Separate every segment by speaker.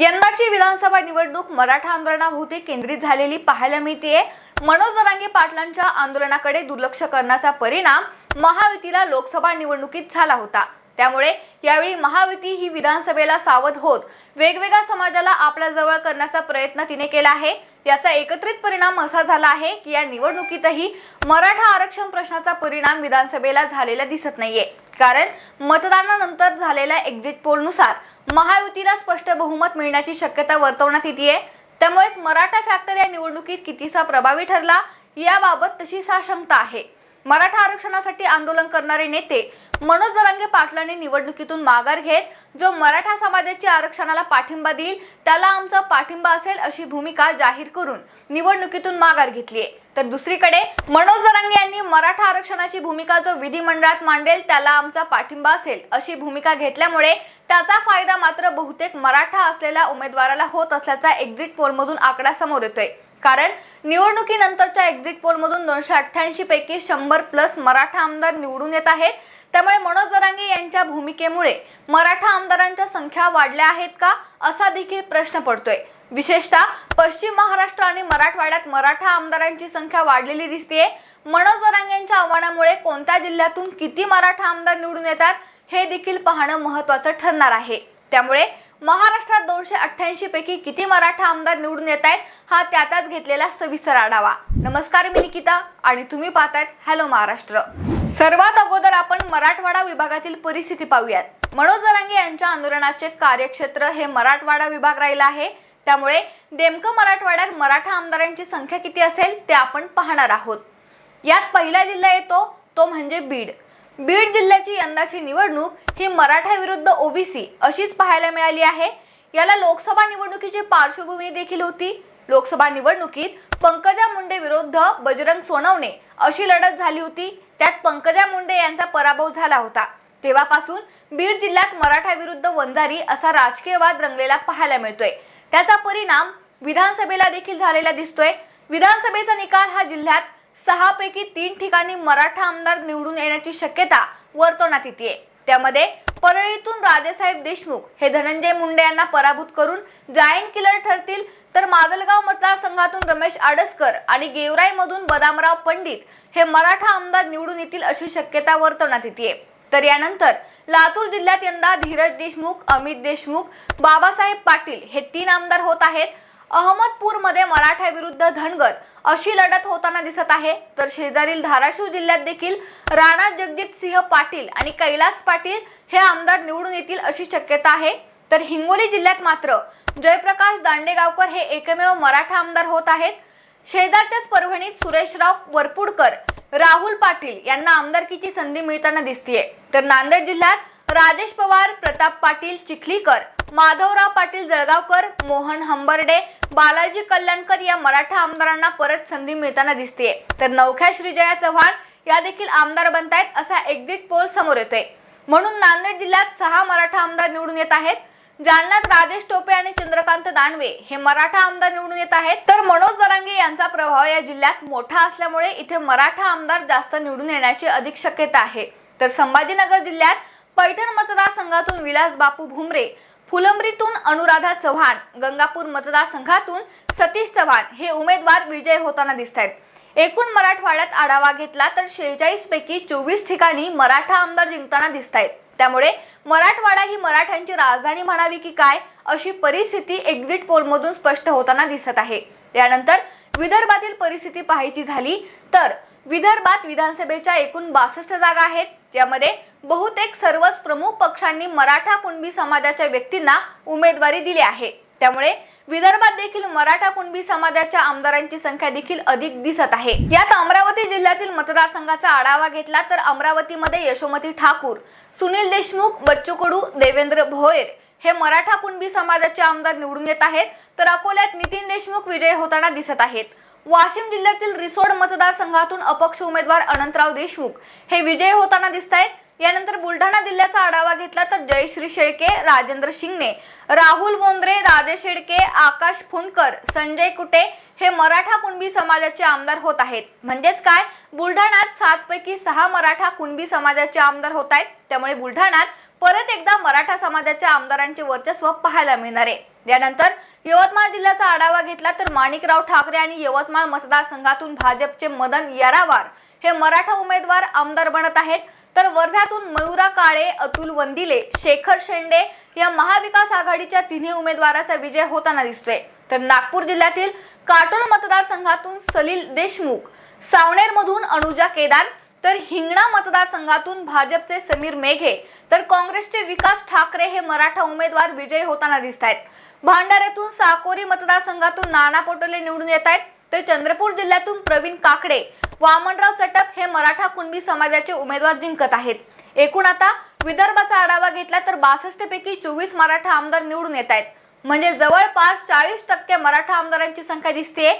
Speaker 1: यंदाची विधानसभा निवडणूक मराठा आंदोलनाभोवती केंद्रित झालेली पाहायला मिळतेय. मनोज जरांगे पाटलांच्या आंदोलनाकडे दुर्लक्ष करण्याचा परिणाम महायुतीला लोकसभा निवडणुकीत झाला होता. त्यामुळे यावेळी महायुती ही विधानसभेला सावध होत वेगवेगळ्या समाजाला आपल्या जवळ करण्याचा प्रयत्न तिने केला आहे. याचा एकत्रित परिणाम असा झाला आहे की या निवडणुकीतही मराठा आरक्षण प्रश्नाचा परिणाम विधानसभेला झालेला दिसत नाहीये. कारण मतदानानंतर झालेल्या एक्झिट पोलनुसार महायुतीला स्पष्ट बहुमत मिळण्याची शक्यता वर्तवण्यात येते त्यामुळेच मराठा फॅक्टर या निवडणुकीत कितीसा प्रभावी ठरला याबाबत तशी साशंकता आहे. मराठा आरक्षणासाठी आंदोलन करणारे नेते मनोज जरांगे पाटलांनी निवडणुकीतून माघार घेत जो मराठा समाजाची आरक्षणाला पाठिंबा देईल त्याला आमचा पाठिंबा असेल अशी भूमिका जाहीर करून निवडणुकीतून माघार घेतली तर दुसरीकडे मनोज जरांगे यांनी मराठा आरक्षणाची भूमिका जो विधिमंडळात मांडेल त्याला आमचा पाठिंबा असेल अशी भूमिका घेतल्यामुळे त्याचा फायदा मात्र बहुतेक मराठा असलेल्या उमेदवाराला होत असल्याचा एक्झिट पोलमधून आकडा समोर येतोय. कारण निवडणुकीनंतरच्या एक्झिट पोलमधून दोनशे अठ्ठ्याऐंशी पैकी शंभर प्लस मराठा आमदार निवडून येत आहेत. त्यामुळे मनोज जरांगे यांच्या भूमिकेमुळे मराठा आमदारांच्या संख्या वाढल्या आहेत का? असा देखील प्रश्न पडतोय. विशेषतः पश्चिम महाराष्ट्र आणि मराठवाड्यात मराठा आमदारांची संख्या वाढलेली दिसतेय. मनोज जरांगे यांच्या आव्हानामुळे कोणत्या जिल्ह्यातून किती मराठा आमदार निवडून येतात हे देखील पाहणं महत्वाचं ठरणार आहे. त्यामुळे महाराष्ट्रात दोनशे अठ्ठ्याऐंशी पैकी किती मराठा आमदार निवडून येत आहेत हा त्यातच घेतलेला सविस्तर आढावा. नमस्कार मी निकिता आणि तुम्ही पाहतायत हॅलो महाराष्ट्र. सर्वात अगोदर आपण मराठवाडा विभागातील परिस्थिती पाहूयात. मनोज जरांगे यांच्या आंदोलनाचे कार्यक्षेत्र हे मराठवाडा विभाग राहिला आहे. त्यामुळे नेमकं मराठवाड्यात मराठा आमदारांची संख्या किती असेल ते आपण पाहणार आहोत. यात पहिला जिल्हा येतो तो म्हणजे बीड. बीड जिल्ह्याची यंदाची निवडणूक ही मराठा विरुद्ध ओबीसी अशीच पाहायला मिळाली आहे. याला लोकसभा निवडणुकीची पार्श्वभूमी देखील होती. लोकसभा निवडणुकीत पंकजा मुंडे विरुद्ध बजरंग सोनवणे अशी लढत झाली होती. त्यात पंकजा मुंडे यांचा पराभव झाला होता. तेव्हापासून बीड जिल्ह्यात मराठा विरुद्ध वंजारी असा राजकीय वाद रंगलेला पाहायला मिळतोय. त्याचा परिणाम विधानसभेला देखील झालेला दिसतोय. विधानसभेचा निकाल हा जिल्ह्यात सहापैकी तीन ठिकाणी मराठा आमदार निवडून येण्याची शक्यता वर्तवण्यात येते त्यामध्ये परळीतून राजेसाहेब देशमुख हे धनंजय मुंडे यांना पराभूत करून जायंट किलर ठरतील तर माजलगाव मतदारसंघातून रमेश आडसकर आणि गेवराई मधून बदामराव पंडित हे मराठा आमदार निवडून येतील अशी शक्यता वर्तवण्यात येते तर यानंतर लातूर जिल्ह्यात यंदा धीरज देशमुख अमित देशमुख बाबासाहेब पाटील हे तीन आमदार होत आहेत. अहमदपूरमध्ये मराठा विरुद्ध धनगर अशी लढत होताना दिसत आहे. तर शेजारील धाराशिव जिल्ह्यात देखील राणा जगजित सिंह पाटील आणि कैलास पाटील हे आमदार निवडून येतील अशी शक्यता आहे. तर हिंगोली जिल्ह्यात मात्र जयप्रकाश दांडेगावकर हे एकमेव मराठा आमदार होत आहेत. शेजारच्याच परभणीत सुरेशराव वरपुडकर राहुल पाटील यांना आमदारकीची संधी मिळताना दिसतीये. तर नांदेड जिल्ह्यात राजेश पवार प्रताप पाटील चिखलीकर माधवराव पाटील जळगावकर मोहन हंबर्डे बालाजी कल्याणकर या मराठा आमदारांना परत संधी मिळताना दिसतेय. तर नवख्या श्रीजया चव्हाण या देखील आमदार बनतायत असा एक्झिट पोल समोर येतोय. म्हणून नांदेड जिल्ह्यात सहा मराठा आमदार निवडून येत आहेत. जालन्यात राजेश टोपे आणि चंद्रकांत दानवे हे मराठा आमदार निवडून येत आहेत. तर मनोज जरांगे यांचा प्रभाव या जिल्ह्यात मोठा असल्यामुळे इथे मराठा आमदार जास्त निवडून येण्याची अधिक शक्यता आहे. तर संभाजीनगर जिल्ह्यात पैठण मतदारसंघातून विलास बापू भुमरे फुलंब्रीतून अनुराधा चव्हाण गंगापूर मतदारसंघातून सतीश चव्हाण हे उमेदवार विजय होताना दिसत आहेत एकूण मराठवाड्यात आढावा घेतला तर शेहेचाळीस पैकी चोवीस ठिकाणी मराठा आमदार जिंकताना दिसत आहेत त्यामुळे मराठवाडा ही मराठ्यांची राजधानी म्हणावी की काय अशी परिस्थिती एक्झिट पोलमधून स्पष्ट होताना दिसत आहे. त्यानंतर विदर्भातील परिस्थिती पाहायची झाली तर विदर्भात विधानसभेच्या एकूण बासष्ट जागा आहेत. यामध्ये बहुतेक सर्वच प्रमुख पक्षांनी मराठा कुणबी समाजाच्या व्यक्तींना उमेदवारी दिली आहे. त्यामुळे विदर्भात देखील मराठा कुणबी समाजाच्या आमदारांची संख्या देखील अधिक दिसत आहे. यात अमरावती जिल्ह्यातील मतदारसंघाचा आढावा घेतला तर अमरावतीमध्ये यशोमती ठाकूर सुनील देशमुख बच्चू कडू देवेंद्र भोयर हे मराठा कुणबी समाजाचे आमदार निवडून येत आहेत. तर अकोल्यात नितीन देशमुख विजय होताना दिसत आहेत. वाशिम जिल्ह्यातील रिसोड मतदारसंघातून अपक्ष उमेदवार अनंतराव देशमुख. हे विजय होताना दिसत आहेत यानंतर बुलढाणा जिल्ह्याचा आढावा घेतला तर जयश्री शेळके राजेंद्र शिंगणे राहुल बोंद्रे राजेश शेळके आकाश फुंडकर संजय कुटे हे मराठा कुणबी समाजाचे आमदार होत आहेत. म्हणजेच काय? बुलढाण्यात सात पैकी सहा मराठा कुणबी समाजाचे आमदार होत आहेत. त्यामुळे बुलढाण्यात परत एकदा मराठा समाजाच्या आमदारांचे वर्चस्व पाहायला मिळणार आहे. यानंतर यवतमाळ जिल्ह्याचा आढावा घेतला तर माणिकराव ठाकरे आणि यवतमाळ मतदारसंघातून भाजपचे मदन यारावार हे मराठा उमेदवार आमदार बनत आहेत. तर वर्ध्यातून मयुरा काळे अतुल वंदिले शेखर शेंडे या महाविकास आघाडीच्या तिन्ही उमेदवाराचा विजय होताना दिसतोय. तर नागपूर जिल्ह्यातील काटोल मतदारसंघातून सलील देशमुख सावनेर मधून अनुजा केदार तर हिंगणा मतदारसंघातून भाजपचे समीर मेघे तर काँग्रेसचे विकास ठाकरे हे मराठा उमेदवार विजयी होताना दिसत आहेत. भांडाऱ्यातून साकोरी मतदारसंघातून नाना पटोले निवडून येत आहेत. तर चंद्रपूर जिल्ह्यातून प्रवीण काकडे वामनराव चटप हे मराठा कुणबी समाजाचे उमेदवार जिंकत आहेत. एकूण आता विदर्भाचा आढावा घेतला तर बासष्ट पैकी चोवीस मराठा आमदार निवडून येत आहेत. म्हणजे जवळपास चाळीस टक्के मराठा आमदारांची संख्या दिसते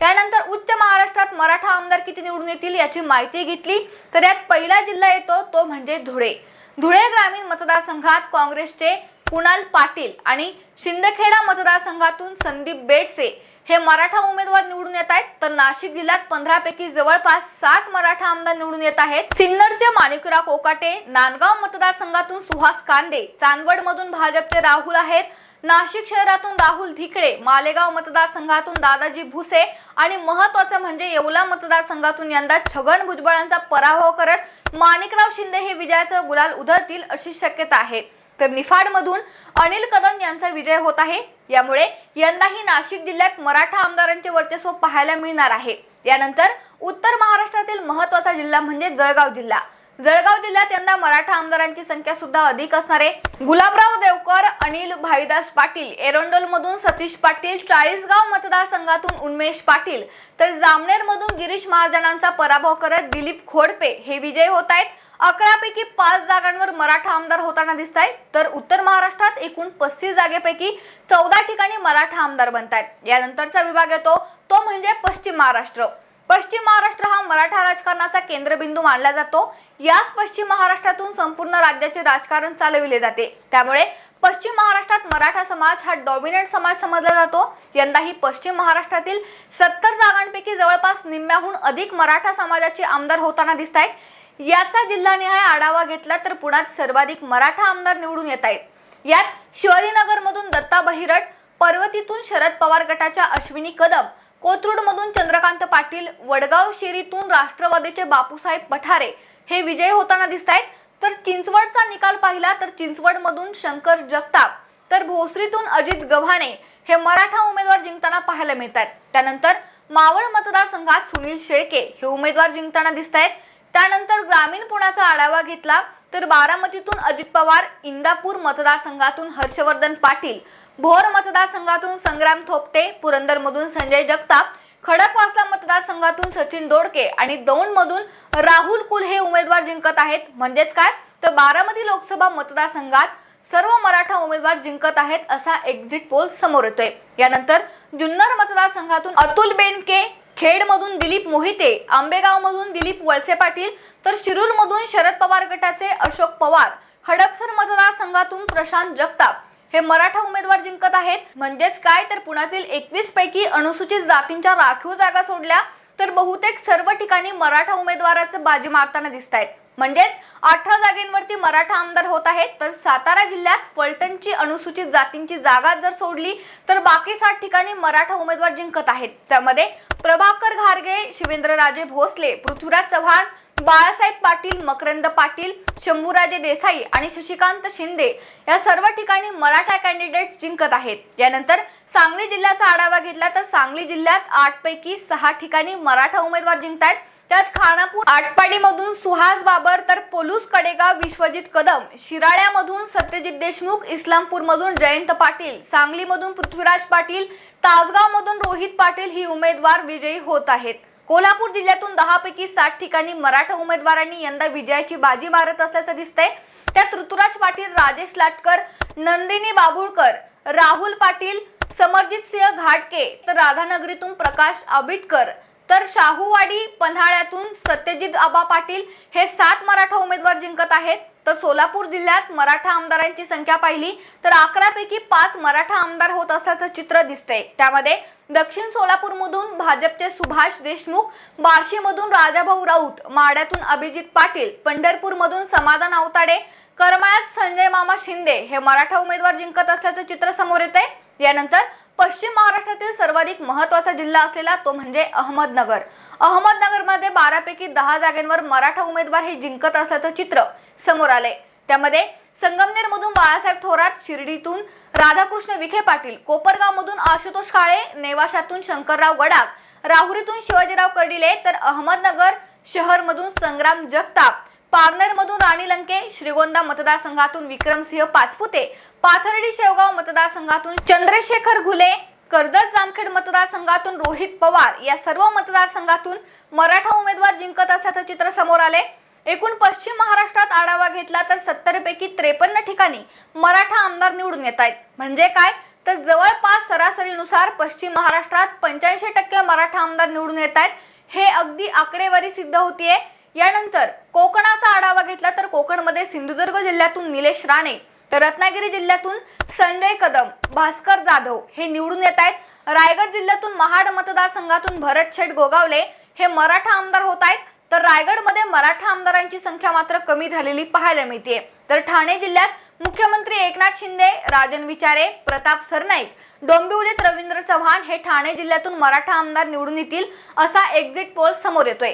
Speaker 1: त्यानंतर उच्च महाराष्ट्रात मराठा आमदार किती निवडून येतील याची माहिती घेतली. तर यात पहिला जिल्हा येतो तो म्हणजे धुळे. धुळे ग्रामीण मतदारसंघात काँग्रेसचे कुणाल पाटील आणि शिंदखेडा मतदारसंघातून संदीप बेडसे हे मराठा उमेदवार निवडून येत आहेत. तर नाशिक जिल्ह्यात पंधरा पैकी जवळपास सात मराठा आमदार निवडून येत आहेत. सिन्नरचे माणिकराव कोकाटे नांदगाव मतदारसंघातून सुहास कांदे चांदवड मधून भाजपचे राहुल आहेत. नाशिक शहरातून राहुल धिकडे मालेगाव मतदारसंघातून दादाजी भुसे आणि महत्वाचं म्हणजे येवला मतदारसंघातून यंदा छगन भुजबळांचा पराभव करत माणिकराव शिंदे हे विजयाचं गुलाल उधळतील अशी शक्यता आहे. तर निफाडमधून अनिल कदम यांचा विजय होत आहे. यामुळे यंदाही नाशिक जिल्ह्यात मराठा आमदारांचे वर्चस्व पाहायला मिळणार आहे. यानंतर उत्तर महाराष्ट्रातील महत्त्वाचा जिल्हा म्हणजे जळगाव जिल्हा. जळगाव जिल्ह्यात यंदा मराठा आमदारांची संख्या सुद्धा अधिक असणार आहे. गुलाबराव देवकर अनिल भाईदास पाटील एरोंडोलमधून सतीश पाटील चाळीसगाव मतदारसंघातून उन्मेष पाटील. तर जामनेर मधून गिरीश महाजनांचा पराभव करत दिलीप खोडपे हे विजयी होत आहेत. अकरा पैकी पाच जागांवर मराठा आमदार होताना दिसत आहेत तर उत्तर महाराष्ट्रात एकूण पस्तीस जागेपैकी चौदा ठिकाणी मराठा आमदार बनत आहेत यानंतरचा विभाग येतो. तो म्हणजे पश्चिम महाराष्ट्र. पश्चिम महाराष्ट्र हा मराठा राजकारणाचा केंद्रबिंदू मानला जातो. याच पश्चिम महाराष्ट्रातून संपूर्ण राज्याचे राजकारण चालविले जाते. त्यामुळे पश्चिम महाराष्ट्रात मराठा समाज हा डॉमिनंट समाज समजला जातो. यंदाही पश्चिम महाराष्ट्रातील सत्तर जागांपैकी जवळपास निम्म्याहून अधिक मराठा समाजाचे आमदार होताना दिसत आहेत याचा जिल्हानिहाय आढावा घेतला तर पुण्यात सर्वाधिक मराठा आमदार निवडून येत आहेत. यात शिवाजीनगरमधून दत्ता बहिरट पर्वतीतून शरद पवार गटाच्या अश्विनी कदम कोथरूडमधून चंद्रकांत पाटील वडगाव शेरीतून राष्ट्रवादीचे बापूसाहेब पठारे हे विजय होताना दिसत आहेत तर चिंचवडचा निकाल पाहिला तर चिंचवडमधून शंकर जगताप तर भोसरीतून अजित गव्हाणे हे मराठा उमेदवार जिंकताना पाहायला मिळत आहेत त्यानंतर मावळ मतदारसंघात सुनील शेळके हे उमेदवार जिंकताना दिसत आहेत त्यानंतर ग्रामीण पुण्याचा आढावा घेतला तर बारामतीतून अजित पवार इंदापूर मतदारसंघातून हर्षवर्धन पाटील भोर मतदारसंघातून संग्राम थोपटे पुरंदरमधून संजय जगताप खडकवासला मतदारसंघातून सचिन दोडके आणि दौंडमधून राहुल कुल हे उमेदवार जिंकत आहेत. म्हणजेच काय? तर बारामती लोकसभा मतदारसंघात सर्व मराठा उमेदवार जिंकत आहेत असा एक्झिट पोल समोर येतोय. यानंतर जुन्नर मतदारसंघातून अतुल बेनके खेडमधून दिलीप मोहिते आंबेगावमधून दिलीप वळसे पाटील तर शिरूरमधून शरद पवार गटाचे अशोक पवार हडपसर मतदारसंघातून प्रशांत जगताप हे मराठा उमेदवार जिंकत आहेत. म्हणजेच काय? तर पुण्यातील एकवीस पैकी अनुसूचित जातींच्या राखीव जागा सोडल्या तर बहुतेक सर्व ठिकाणी मराठा उमेदवाराचं बाजी मारताना दिसत आहेत म्हणजेच अठरा जागेंवरती मराठा आमदार होत आहेत. तर सातारा जिल्ह्यात फलटणची अनुसूचित जातींची जागा जर सोडली तर बाकी सात ठिकाणी मराठा उमेदवार जिंकत आहेत. त्यामध्ये प्रभाकर घारगे शिवेंद्रराजे भोसले पृथ्वीराज चव्हाण बाळासाहेब पाटील मकरंद पाटील शंभूराजे देसाई आणि शशिकांत शिंदे या सर्व ठिकाणी मराठा कॅन्डिडेट्स जिंकत आहेत. यानंतर सांगली जिल्ह्याचा आढावा घेतला तर सांगली जिल्ह्यात आठ पैकी सहा ठिकाणी मराठा उमेदवार जिंकतायत. त्यात खानापूर आटपाडीमधून सुहास बाबर तर पोलूस कडेगाव विश्वजित कदम शिराळ्यामधून सत्यजित देशमुख इस्लामपूरमधून जयंत पाटील सांगलीमधून पृथ्वीराज पाटील तासगावमधून रोहित पाटील ही उमेदवार विजयी होत आहेत. कोल्हापूर जिल्ह्यातून दहा पैकी सात ठिकाणी मराठा उमेदवारांनी यंदा विजयाची बाजी मारत असल्याचं दिसतंय. त्यात ऋतुराज पाटील राजेश लाटकर नंदिनी बाभुळकर राहुल पाटील समरजित सिंह घाटके तर राधानगरीतून प्रकाश आबिटकर तर शाहूवाडी पन्हाळ्यातून सत्यजित आबा पाटील हे सात मराठा उमेदवार जिंकत आहेत. तर सोलापूर जिल्ह्यात मराठा आमदारांची संख्या पाहिली तर अकरा पैकी पाच मराठा आमदार होत असल्याचं चित्र दिसतंय. त्यामध्ये दक्षिण सोलापूरमधून भाजपचे सुभाष देशमुख बार्शीमधून राजाभाऊ राऊत माड्यातून अभिजित पाटील पंढरपूरमधून समाधान आवताडे करमाळ्यात संजय मामा शिंदे हे मराठा उमेदवार जिंकत असल्याचं चित्र समोर येते यानंतर पश्चिम महाराष्ट्रातील सर्वाधिक महत्त्वाचा जिल्हा असलेला तो म्हणजे अहमदनगर. अहमदनगरमध्ये बारापैकी दहा जागांवर मराठा उमेदवार हे जिंकत असल्याचं चित्र समोर आले त्यामध्ये संगमनेर मधून बाळासाहेब थोरात शिर्डीतून राधाकृष्ण विखे पाटील कोपरगाव मधून आशुतोष काळे नेवाशातून शंकरराव गडाख राहुरीतून शिवाजीराव कर्डिले तर अहमदनगर शहर मधून संग्राम जगताप पारनेर मधून राणी लंके श्रीगोंदा मतदारसंघातून विक्रमसिंह पाचपुते पाथर्डी शेवगाव मतदारसंघातून चंद्रशेखर घुले कर्जत जामखेड मतदारसंघातून रोहित पवार या सर्व मतदारसंघातून मराठा उमेदवार जिंकत असल्याचं चित्र समोर आले एकूण पश्चिम महाराष्ट्रात आढावा घेतला तर सत्तर पैकी त्रेपन्न ठिकाणी मराठा आमदार निवडून येत आहेत. म्हणजे काय? तर जवळपास सरासरीनुसार पश्चिम महाराष्ट्रात पंच्याऐंशी टक्के मराठा आमदार निवडून येत आहेत. हे अगदी आकडेवारी सिद्ध होतीये. यानंतर कोकणाचा आढावा घेतला तर कोकणमध्ये सिंधुदुर्ग जिल्ह्यातून निलेश राणे तर रत्नागिरी जिल्ह्यातून संजय कदम भास्कर जाधव हे निवडून येत आहेत. रायगड जिल्ह्यातून महाड मतदारसंघातून भरत शेठ गोगावले हे मराठा आमदार होत आहेत. तर रायगडमध्ये मराठा आमदारांची संख्या मात्र कमी झालेली पाहायला मिळते. तर ठाणे जिल्ह्यात मुख्यमंत्री एकनाथ शिंदे राजन विचारे प्रताप सरनाईक डोंबिवलीत रवींद्र चव्हाण हे ठाणे जिल्ह्यातून मराठा आमदार निवडून येतील असा एक्झिट पोल समोर येतोय.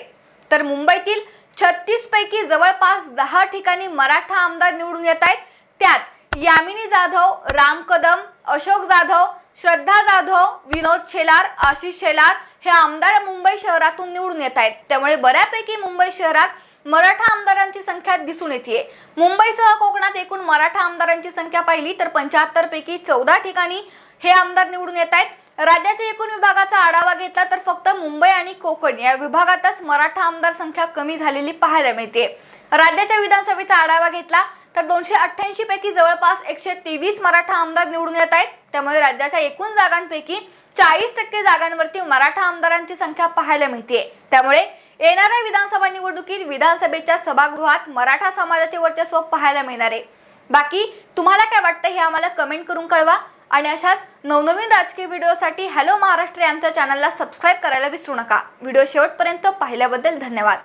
Speaker 1: तर मुंबईतील छत्तीस पैकी जवळपास दहा ठिकाणी मराठा आमदार निवडून येत आहेत. त्यात यामिनी जाधव राम कदम अशोक जाधव श्रद्धा जाधव विनोद शेलार आशिष शेलार हे आमदार मुंबई शहरातून निवडून येत आहेत. त्यामुळे बऱ्यापैकी मुंबई शहरात मराठा आमदारांची संख्या दिसून येते मुंबईसह कोकणात एकूण मराठा आमदारांची संख्या पाहिली तर पंच्याहत्तर पैकी चौदा ठिकाणी हे आमदार निवडून येत आहेत. राज्याच्या एकूण विभागाचा आढावा घेतला तर फक्त मुंबई आणि कोकण या विभागातच मराठा आमदार संख्या कमी झालेली पाहायला मिळते. राज्याच्या विधानसभेचा आढावा घेतला तर दोनशे अठ्ठ्याऐंशी पैकी जवळपास एकशे तेवीस मराठा आमदार निवडून येत आहेत. त्यामुळे राज्याच्या एकूण जागांपैकी चाळीस टक्के जागांवरती मराठा आमदारांची संख्या पाहायला मिळते त्यामुळे येणाऱ्या विधानसभा निवडणुकीत विधानसभेच्या सभागृहात मराठा समाजाचे वर्चस्व पाहायला मिळणार आहे. बाकी तुम्हाला काय वाटतं हे आम्हाला कमेंट करून कळवा. आणि अशाच नवनवीन राजकीय व्हिडिओसाठी हॅलो महाराष्ट्र आमच्या चॅनलला सबस्क्राईब करायला विसरू नका. व्हिडिओ शेवटपर्यंत पाहिल्याबद्दल धन्यवाद.